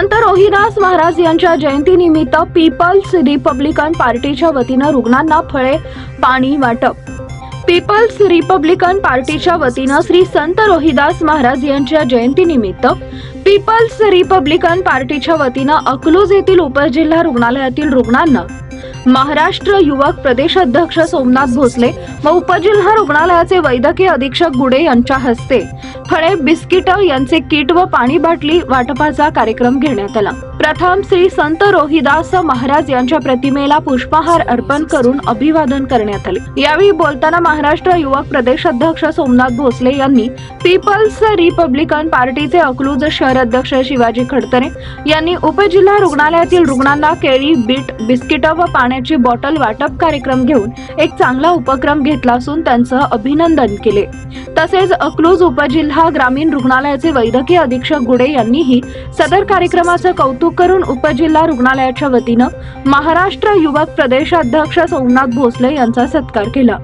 संत रोहिदास महाराज यांच्या जयंतीनिमित्त people's Republican पार्टीच्या वतीनं रुग्णांना फळे पाणी वाटप. पीपल्स रिपब्लिकन पार्टीच्या वतीनं श्री संत रोहिदास महाराज यांच्या जयंतीनिमित्त पीपल्स रिपब्लिकन पार्टीच्या वतीनं अकलूज येथील उपजिल्हा रुग्णालयातील रुग्णांना महाराष्ट्र युवक प्रदेशाध्यक्ष सोमनाथ भोसले व उपजिल्हा रुग्णालयाचे वैद्यकीय अधीक्षक गुडे यांच्या हस्ते फळे बिस्किट यांचे किट व पाणी बाटली वाटपाचा कार्यक्रम घेण्यात आला. प्रथम श्री संत रोहिदास महाराज यांच्या प्रतिमेला पुष्पहार अर्पण करून अभिवादन करण्यात आले. यावेळी बोलताना महाराष्ट्र युवक प्रदेशाध्यक्ष सोमनाथ भोसले यांनी पीपल्स रिपब्लिकन पार्टीचे अकलूज शहर अध्यक्ष शिवाजी खडतरे यांनी उपजिल्हा रुग्णालयातील रुग्णांना केळी बीट बिस्किट व पाण्याची बॉटल वाटप कार्यक्रम घेऊन एक चांगला उपक्रम घेतला असून त्यांचं अभिनंदन केले. तसेच अकलूज उपजिल्हा ग्रामीण रुग्णालयाचे वैद्यकीय अधीक्षक गुडे यांनीही सदर कार्यक्रमाचं कौतुक करून उपजिल्हा रुग्णालयाच्या वतीनं महाराष्ट्र युवक प्रदेशाध्यक्ष सोमनाथ भोसले यांचा सत्कार केला.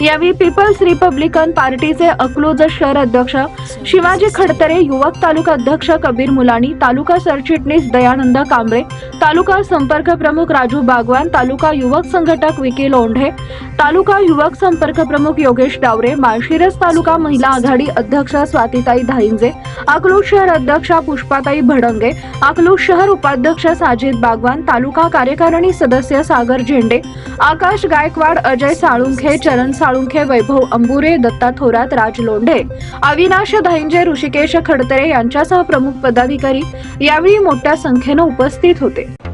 यावेळी पीपल्स रिपब्लिकन पार्टीचे अकलूज शहर अध्यक्ष शिवाजी खडतरे युवक तालुका अध्यक्ष कबीर मुलानी तालुका सरचिटणीस दयानंद कांबळे तालुका संपर्क प्रमुख राजू बागवान तालुका युवक संघटक विकी लोंढे तालुका युवक संपर्क प्रमुख योगेश डावरे माळशिरस तालुका महिला आघाडी अध्यक्ष स्वातीताई धाईंजे अकलूज शहर अध्यक्षा पुष्पाताई भडंगे अकलूज शहर उपाध्यक्ष साजिद बागवान तालुका कार्यकारिणी सदस्य सागर झेंडे आकाश गायकवाड अजय साळुंखे चरण साळुंखे वैभव अंबुरे दत्ता थोरात राज लोंढे अविनाश धाईंजे ऋषिकेश खडतरे यांच्यासह प्रमुख पदाधिकारी यावेळी मोठ्या संख्येनं उपस्थित होते.